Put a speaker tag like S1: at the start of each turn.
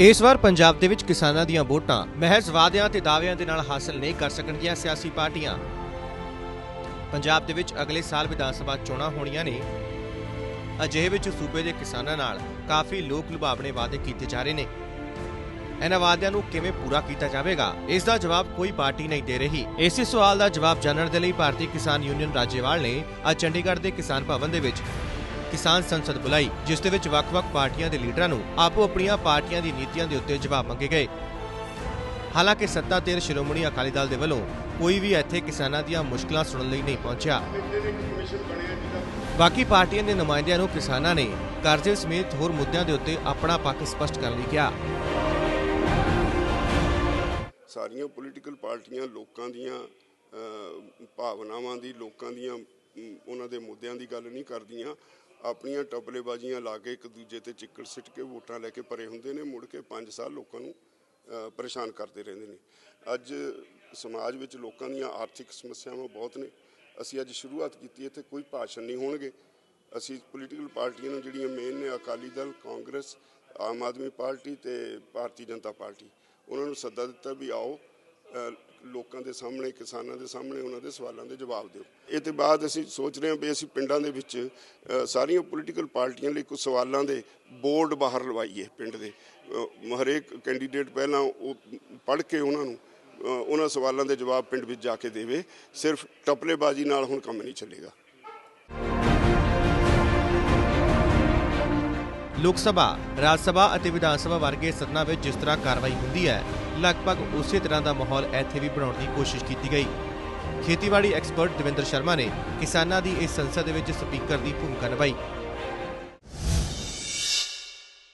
S1: ਇਸ ਵਾਰ ਪੰਜਾਬ ਦੇ ਵਿੱਚ ਕਿਸਾਨਾਂ ਦੀਆਂ ਵੋਟਾਂ ਮਹਿਜ਼ ਵਾਅਦਿਆਂ ਤੇ ਦਾਅਵਿਆਂ ਦੇ ਨਾਲ ਹਾਸਲ ਨਹੀਂ ਕਰ ਸਕਣਗੀਆਂ ਸਿਆਸੀ ਪਾਰਟੀਆਂ। ਪੰਜਾਬ ਦੇ ਵਿੱਚ ਅਗਲੇ ਸਾਲ ਵਿਧਾਨ ਸਭਾ ਚੋਣਾਂ ਹੋਣੀਆਂ ਨੇ। ਅਜਿਹੇ ਵਿੱਚ ਸੂਬੇ ਦੇ ਕਿਸਾਨਾਂ ਨਾਲ ਕਾਫੀ ਲੋਕ ਲੁਭਾਵਣੇ ਵਾਅਦੇ ਕੀਤੇ ਜਾ ਰਹੇ ਨੇ। ਇਹਨਾਂ ਵਾਅਦਿਆਂ ਨੂੰ ਕਿਵੇਂ ਪੂਰਾ ਕੀਤਾ ਜਾਵੇਗਾ, ਇਸ ਦਾ ਜਵਾਬ ਕੋਈ ਪਾਰਟੀ ਨਹੀਂ ਦੇ ਰਹੀ। ਇਸੇ ਸਵਾਲ ਦਾ ਜਵਾਬ ਜਾਣਨ ਦੇ ਲਈ ਭਾਰਤੀ ਕਿਸਾਨ ਯੂਨੀਅਨ ਰਾਜੇਵਾਲ ਨੇ ਅੱਜ ਚੰਡੀਗੜ੍ਹ ਦੇ ਕਿਸਾਨ ਭਵਨ ਦੇ ਵਿੱਚ ਕਿਸਾਨ ਸੰਸਦ ਬੁਲਾਈ, ਜਿਸ ਦੇ ਵਿੱਚ ਵੱਖ-ਵੱਖ ਪਾਰਟੀਆਂ ਦੇ ਲੀਡਰਾਂ ਨੂੰ ਆਪੋ ਆਪਣੀਆਂ ਪਾਰਟੀਆਂ ਦੀ ਨੀਤੀਆਂ ਦੇ ਉੱਤੇ ਜਵਾਬ ਮੰਗੇ ਗਏ। ਹਾਲਾਂਕਿ ਸੱਤਾ ਸ਼੍ਰੋਮਣੀ ਅਕਾਲੀ ਦਲ ਦੇ ਵੱਲੋਂ ਕੋਈ ਵੀ ਇੱਥੇ ਕਿਸਾਨਾਂ ਦੀਆਂ ਮੁਸ਼ਕਲਾਂ ਸੁਣਨ ਲਈ ਨਹੀਂ ਪਹੁੰਚਿਆ। ਬਾਕੀ ਪਾਰਟੀਆਂ ਦੇ ਨੁਮਾਇੰਦਿਆਂ ਨੂੰ ਕਿਸਾਨਾਂ ਨੇ ਕਰਜ਼ੇ ਸਮੇਤ ਹੋਰ ਮੁੱਦਿਆਂ ਦੇ ਉੱਤੇ ਆਪਣਾ ਪੱਖ ਸਪਸ਼ਟ ਕਰਨ ਲਈ ਕਿਹਾ।
S2: ਸਾਰੀਆਂ ਪੋਲੀਟੀਕਲ ਪਾਰਟੀਆਂ ਲੋਕਾਂ ਦੀਆਂ ਭਾਵਨਾਵਾਂ ਦੀ, ਲੋਕਾਂ ਦੀਆਂ ਉਹਨਾਂ ਦੇ ਮੁੱਦਿਆਂ ਦੀ ਗੱਲ ਨਹੀਂ ਕਰਦੀਆਂ। ਆਪਣੀਆਂ ਟਪਲੇਬਾਜ਼ੀਆਂ ਲਾ ਕੇ ਇੱਕ ਦੂਜੇ ਤੇ ਚਿੱਕੜ ਸਿੱਟ ਕੇ ਵੋਟਾਂ ਲੈ ਕੇ ਪਰੇ ਹੁੰਦੇ ਨੇ, ਮੁੜ ਕੇ 5 ਸਾਲ ਲੋਕਾਂ ਨੂੰ ਪਰੇਸ਼ਾਨ ਕਰਦੇ ਰਹਿੰਦੇ ਨੇ। ਅੱਜ ਸਮਾਜ ਵਿੱਚ ਲੋਕਾਂ ਦੀਆਂ ਆਰਥਿਕ ਸਮੱਸਿਆਵਾਂ ਬਹੁਤ ਨੇ। ਅਸੀਂ ਅੱਜ ਸ਼ੁਰੂਆਤ ਕੀਤੀ, ਇੱਥੇ ਕੋਈ ਭਾਸ਼ਣ ਨਹੀਂ ਹੋਣਗੇ। ਅਸੀਂ ਪੋਲੀਟੀਕਲ ਪਾਰਟੀਆਂ ਨੂੰ ਜਿਹੜੀਆਂ ਮੇਨ ਨੇ, ਅਕਾਲੀ ਦਲ, ਕਾਂਗਰਸ, ਆਮ ਆਦਮੀ ਪਾਰਟੀ ਤੇ ਭਾਰਤੀ ਜਨਤਾ ਪਾਰਟੀ। ਉਹਨਾਂ ਨੂੰ ਸੱਦਾ ਦਿੱਤਾ ਵੀ ਆਓ ਲੋਕਾਂ ਦੇ ਸਾਹਮਣੇ, ਕਿਸਾਨਾਂ ਦੇ ਸਾਹਮਣੇ ਉਹਨਾਂ ਦੇ ਸਵਾਲਾਂ ਦੇ ਜਵਾਬ ਦਿਓ। ਇਹ ਤੇ ਬਾਅਦ ਅਸੀਂ ਸੋਚ ਰਹੇ ਹਾਂ ਵੀ ਅਸੀਂ ਪਿੰਡਾਂ ਦੇ ਵਿੱਚ ਸਾਰੀਆਂ ਪੋਲੀਟੀਕਲ ਪਾਰਟੀਆਂ ਲਈ ਕੁਝ ਸਵਾਲਾਂ ਦੇ ਬੋਰਡ ਬਾਹਰ ਲਵਾਈਏ ਪਿੰਡ ਦੇ। ਹਰੇਕ ਕੈਂਡੀਡੇਟ ਪਹਿਲਾਂ ਉਹ ਪੜ੍ਹ ਕੇ ਉਹਨਾਂ ਨੂੰ ਉਹਨਾਂ ਸਵਾਲਾਂ ਦੇ ਜਵਾਬ ਪਿੰਡ ਵਿੱਚ ਜਾ ਕੇ ਦੇਵੇ। ਸਿਰਫ ਟਪਲੇਬਾਜ਼ੀ ਨਾਲ ਹੁਣ ਕੰਮ ਨਹੀਂ ਚੱਲੇਗਾ।
S1: ਲੋਕ ਸਭਾ, ਰਾਜ ਸਭਾ ਅਤੇ ਵਿਧਾਨ ਸਭਾ ਵਰਗੇ ਸਦਨਾਂ ਵਿੱਚ ਜਿਸ ਤਰ੍ਹਾਂ ਕਾਰਵਾਈ ਹੁੰਦੀ ਹੈ, ਲਗਭਗ ਉਸੇ ਤਰ੍ਹਾਂ ਦਾ ਮਾਹੌਲ ਇੱਥੇ ਵੀ ਬਣਾਉਣ ਦੀ ਕੋਸ਼ਿਸ਼ ਕੀਤੀ ਗਈ। ਖੇਤੀਬਾੜੀ ਐਕਸਪਰਟ ਦਵਿੰਦਰ ਸ਼ਰਮਾ ਨੇ ਕਿਸਾਨਾਂ ਦੀ ਇਸ ਸੰਸਦ ਦੇ ਵਿੱਚ ਸਪੀਕਰ ਦੀ ਭੂਮਿਕਾ ਨਿਭਾਈ।